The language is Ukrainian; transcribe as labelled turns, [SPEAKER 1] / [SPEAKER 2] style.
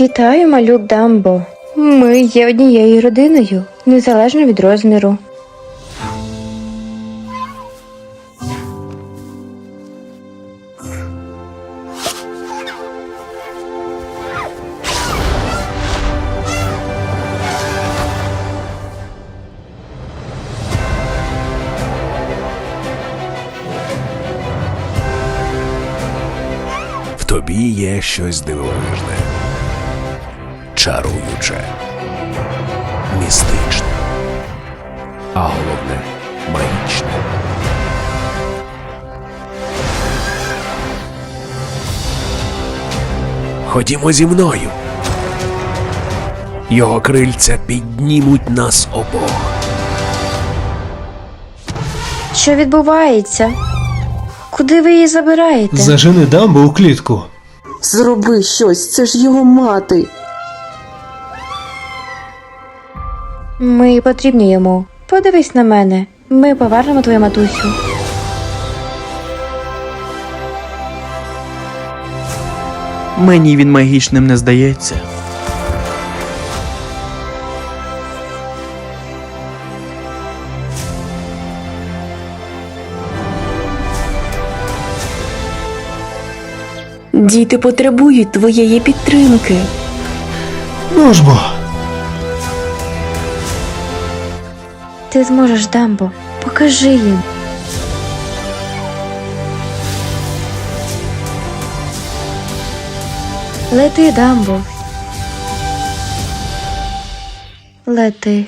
[SPEAKER 1] Вітаю, малюк Дамбо. Ми є однією родиною, незалежно від розміру.
[SPEAKER 2] Тобі є щось дивовижне, чаруюче, містичне, а головне магічне. Ходімо зі мною. Його крильця піднімуть нас обох.
[SPEAKER 1] Що відбувається? Куди ви її забираєте?
[SPEAKER 3] Зажени дамбу у клітку.
[SPEAKER 4] Зроби щось, це ж його мати.
[SPEAKER 1] Ми потрібні йому. Подивись на мене. Ми повернемо твою матусю.
[SPEAKER 5] Мені він магічним не здається.
[SPEAKER 6] Діти потребують твоєї підтримки.
[SPEAKER 3] Ну ж бо.
[SPEAKER 1] Ти зможеш, Дамбо. Покажи їм. Лети, Дамбо. Лети.